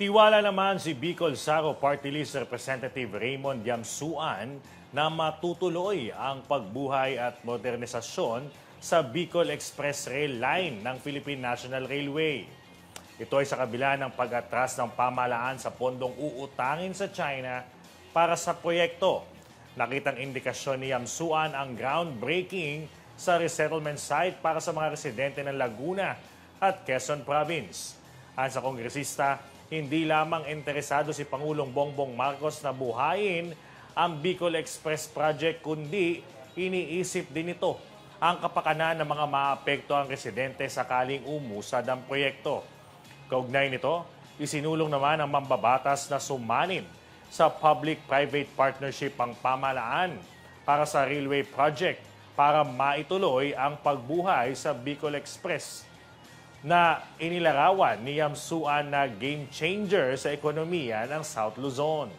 Tiwala naman si Bicol Saro Party List Representative Raymond Yamsuan na matutuloy ang pagbuhay at modernisasyon sa Bicol Express Rail Line ng Philippine National Railway. Ito ay sa kabila ng pag-atras ng pamalaan sa pondong uutangin sa China para sa proyekto. Nakitang indikasyon ni Yamsuan ang groundbreaking sa resettlement site para sa mga residente ng Laguna at Quezon Province. Ayon sa kongresista, hindi lamang interesado si Pangulong Bongbong Marcos na buhayin ang Bicol Express Project kundi iniisip din ito ang kapakanan ng mga maapekto ang residente sakaling umusad ang proyekto. Kaugnay nito, isinulong naman ang mambabatas na sumanin sa public-private partnership ang pamalaan para sa railway project para maituloy ang pagbuhay sa Bicol Express na inilarawan ni Yamsuan na game changer sa ekonomiya ng South Luzon.